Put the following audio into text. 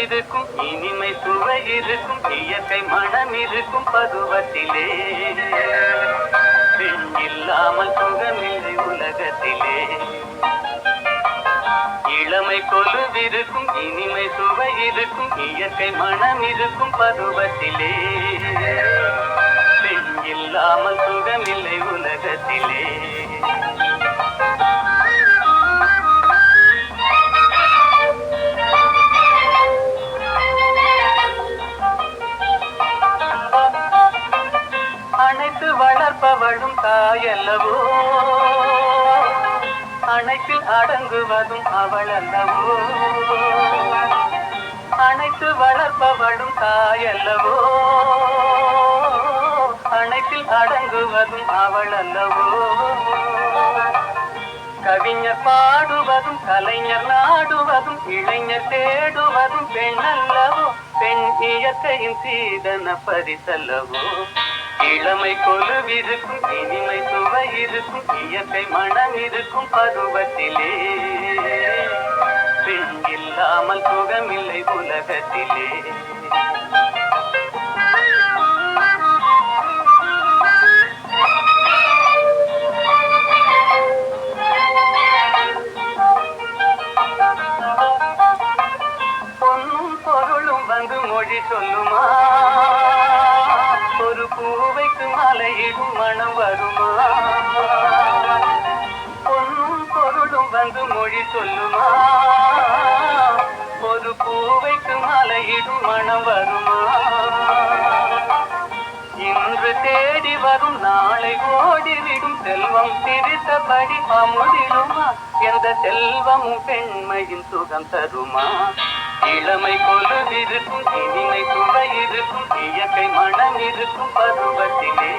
இருக்கும் இனிமை சுவை இருக்கும் இயற்கை மனம் இருக்கும் பருவத்திலே. பெண் இல்லாமல் சுகமில்லை உலகத்திலே. இளமை கொலுவிருக்கும் இனிமை சுவை இருக்கும் இயற்கை மனம் இருக்கும் பருவத்திலே. பெண் இல்லாமல் சுகமில்லை உலகத்திலே. அனைத்து வளர்ப்பவளும் தாயல்லவோ. அனைத்தில் அடங்குவதும் அவள் அல்லவோ அனைத்து வளர்ப்பவளும் தாயல்லவோ? அனைத்தில் அடங்குவதும் அவள் அல்லவோ கவிஞர் பாடுவதும் கலைஞர் நாடுவதும் இளைஞர் தேடுவதும் பெண் அல்லவோ பெண் இயற்கையின் சீதன பரிசல்லவோ? இளமை கொலுவிருக்கும் இனிமை சுவை இருக்கும் இயற்கை மனம் இருக்கும் பருவத்திலே. பெண் இல்லாமல் சுகமில்லை உலகத்திலே. பொன்னும் பொருளும் வந்து மொழி சொல்லுமா? ஒரு பூவைக்கு மலையிடும் மனம் வருமா? பொன்னும் பொருளும் வந்து மொழி சொல்லுமா? ஒரு பூவைக்கு மலையிடும் மனம் வருமா? இன்று தேடி வரும் நாளை ஓடிவிடும் செல்வம் பிரித்தபடி அமுதிலுமா எந்த செல்வமும் பெண்மையின் சுகம் தருமா? இளமை குலம் இருக்கும் இனிமை துளை இருக்கும் இயற்கை மனம் இருக்கும் பருவத்திலே.